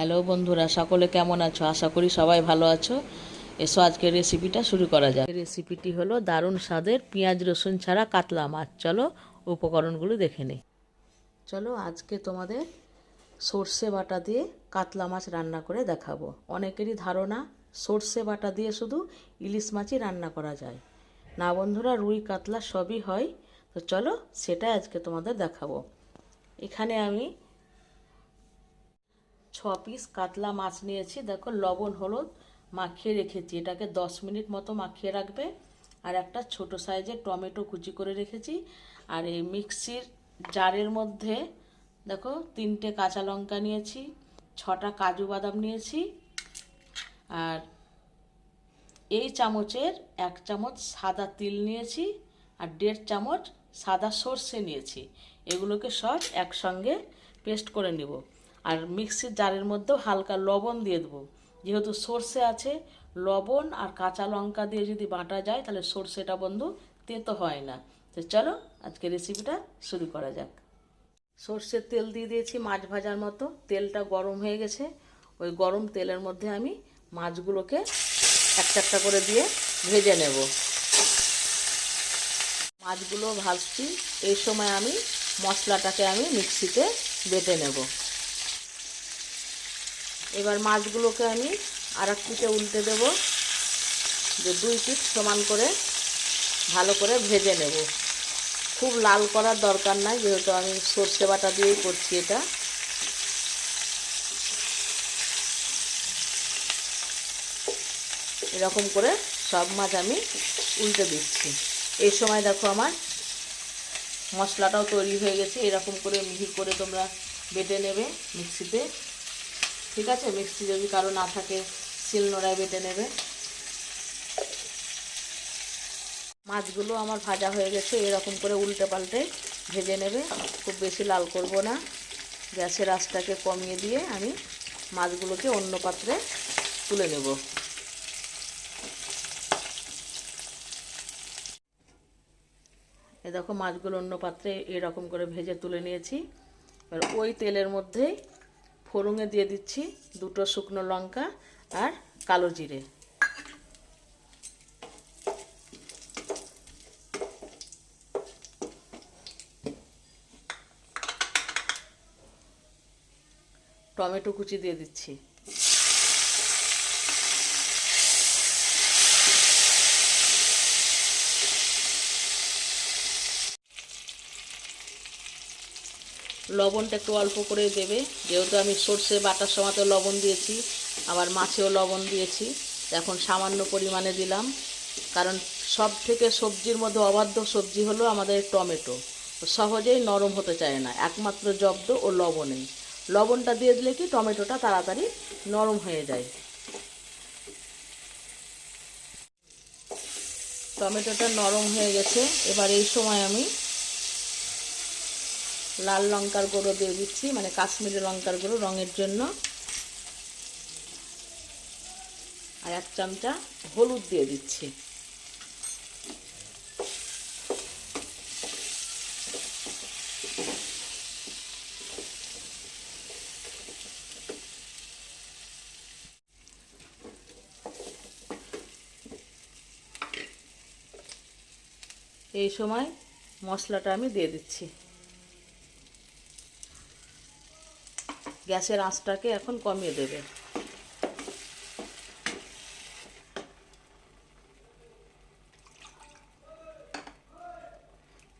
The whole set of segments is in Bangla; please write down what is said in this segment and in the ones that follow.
হ্যালো বন্ধুরা, সকলে কেমন আছো? আশা করি সবাই ভালো আছো। এসো আজকের রেসিপিটা শুরু করা যাক। রেসিপিটি হলো দারুণ স্বাদের পেঁয়াজ রসুন ছাড়া কাতলা মাছ। চলো উপকরণগুলো দেখে নিই। চলো আজকে তোমাদের সর্ষে বাটা দিয়ে কাতলা মাছ রান্না করে দেখাবো। অনেকেরই ধারণা সর্ষে বাটা দিয়ে শুধু ইলিশ মাছই রান্না করা যায়। না বন্ধুরা, রুই, কাতলা সবই হয়। তো চলো সেটাই আজকে তোমাদের দেখাবো। এখানে আমি ছ পিস কাতলা মাছ নিয়েছি। দেখো লবণ, হলুদ মাখিয়ে রেখেছি। এটাকে দশ মিনিট মতো মাখিয়ে রাখবে। আর একটা ছোট সাইজের টমেটো কুচি করে রেখেছি। আর এই মিক্সির জারের মধ্যে দেখো তিনটে কাঁচা লঙ্কা নিয়েছি, ছটা কাজু বাদাম নিয়েছি আর এই চামচের এক চামচ সাদা তিল নিয়েছি আর দেড় চামচ সাদা সর্ষে নিয়েছি। এগুলোকে সব একসঙ্গে পেস্ট করে নেব। আর মিক্সির জারের মধ্যেও হালকা লবণ দিয়ে দেবো। যেহেতু সর্ষে আছে, লবণ আর কাঁচা লঙ্কা দিয়ে যদি বাটা যায়, তাহলে সর্ষেটা বন্ধু তেতো হয় না। তো চলো, আজকে রেসিপিটা শুরু করা যাক। সর্ষের তেল দিয়ে দিয়েছি মাছ ভাজার মতো। তেলটা গরম হয়ে গেছে। ওই গরম তেলের মধ্যে আমি মাছগুলোকে একটা একটা করে দিয়ে ভেজে নেব। মাছগুলো ভাজছি। এই সময় আমি মশলাটাকে আমি মিক্সিতে বেটে নেব। এবার মাছগুলোকে আমি আর এক পিঠে উল্টে দেব। যে দুই পিঠ সমান করে ভালো করে ভেজে নেব। খুব লাল করার দরকার নাই, যেহেতু আমি সর্ষে বাটা দিয়েই করছি এটা। এরকম করে সব মাছ আমি উল্টে দিচ্ছি। এই সময় দেখো আমার মশলাটাও তৈরি হয়ে গেছে। এরকম করে মিহি করে তোমরা বেটে নেবে মিক্সিতে। ঠিক আছে? মিক্সি যদি কারও না থাকে শিলনোড়ায় বেটে নেবে। মাছগুলো আমার ভাজা হয়ে গেছে, এরকম করে উল্টে পাল্টে ভেজে নেবে। খুব বেশি লাল করব না। গ্যাসের আঁচটাকে কমিয়ে দিয়ে আমি মাছগুলোকে অন্য পাত্রে তুলে নেব। এ দেখো, মাছগুলো অন্য পাত্রে এরকম করে ভেজে তুলে নিয়েছি। এবার ওই তেলের মধ্যেই ফোড়ঙে দিয়ে দিচ্ছি দুটো শুকনো লঙ্কা আর কালো জিরে। টমেটো কুচি দিয়ে দিচ্ছি। লবণটা একটু অল্প করে দেবে। যেহেতু আমি সর্ষে বাটার সময় তো লবণ দিয়েছি, আবার মাছেও লবণ দিয়েছি, এখন সামান্য পরিমাণে দিলাম। কারণ সব থেকে সবজির মধ্যে অবাধ্য সবজি হলো আমাদের টমেটো। সহজেই নরম হতে চায় না, একমাত্র জব্দ ও লবণেই। লবণটা দিয়ে দিলে কি টমেটোটা তাড়াতাড়ি নরম হয়ে যায়। টমেটোটা নরম হয়ে গেছে। এবার এই সময় আমি লাল লঙ্কার গুঁড়ো দিয়ে দিচ্ছি মানে কাশ্মীরি লঙ্কার গুঁড়ো রঙের জন্য। আর এক চামচা হলুদ দিয়ে দিচ্ছি। এই সময় মশলাটা আমি দিয়ে দিচ্ছি। গ্যাসের আঁচটাকে এখন কমিয়ে দেবে।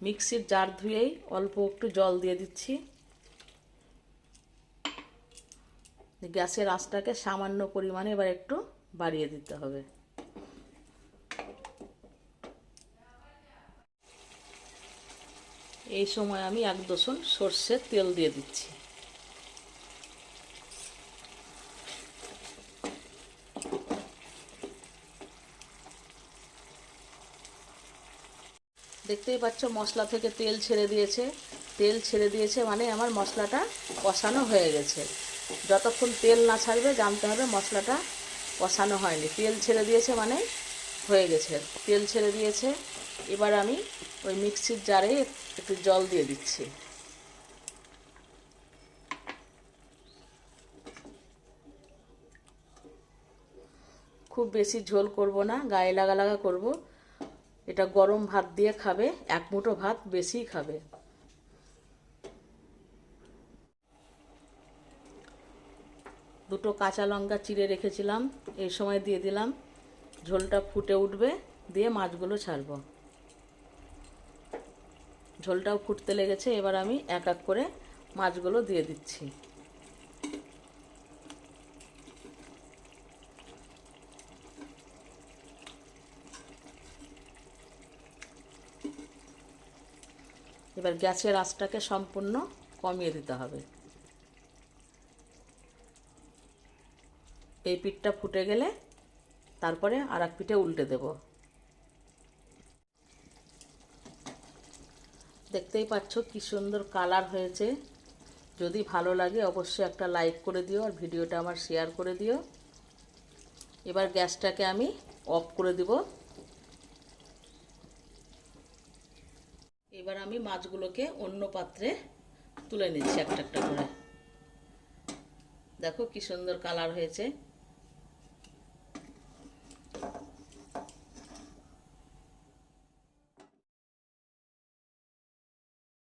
মিক্সির জার ধুয়েই অল্প একটু জল দিয়ে দিচ্ছি। গ্যাসের আঁচটাকে সামান্য পরিমাণে এবার একটু বাড়িয়ে দিতে হবে। এই সময় আমি এক দোসন সর্ষের তেল দিয়ে দিচ্ছি। দেখতেই পাচ্ছ মশলা থেকে তেল ছেড়ে দিয়েছে। তেল ছেড়ে দিয়েছে মানে আমার মশলাটা কষানো হয়ে গেছে। যতক্ষণ তেল না ছাড়বে জানতে হবে মশলাটা কষানো হয়নি। তেল ছেড়ে দিয়েছে মানে হয়ে গেছে। তেল ছেড়ে দিয়েছে। এবার আমি ওই মিক্সির জারে একটু জল দিয়ে দিচ্ছি। খুব বেশি ঝোল করব না, গায়ে লাগা লাগা করব। এটা গরম ভাত দিয়ে খাবে, এক মুঠো ভাত বেশিই খাবে। দুটো কাঁচা লঙ্কা চিড়ে রেখেছিলাম, এই সময় দিয়ে দিলাম। ঝোলটা ফুটে উঠবে, দিয়ে মাছগুলো ছাড়বো। ঝোলটাও ফুটতে লেগেছে, এবার আমি এক এক করে মাছগুলো দিয়ে দিচ্ছি। এবার গ্যাসের আঁচটাকে সম্পূর্ণ কমিয়ে দিতে হবে। এই পিঠটা ফুটে গেলে তারপরে আর এক পিঠে উল্টে দেব। দেখতেই পাচ্ছ কি সুন্দর কালার হয়েছে। যদি ভালো লাগে অবশ্যই একটা লাইক করে দিও আর ভিডিওটা আমার শেয়ার করে দিও। এবার গ্যাসটাকে আমি অফ করে দিব। এবার আমি মাছগুলোকে অন্য পাত্রে তুলে নিচ্ছি একটা একটা করে। দেখো কি সুন্দর কালার হয়েছে।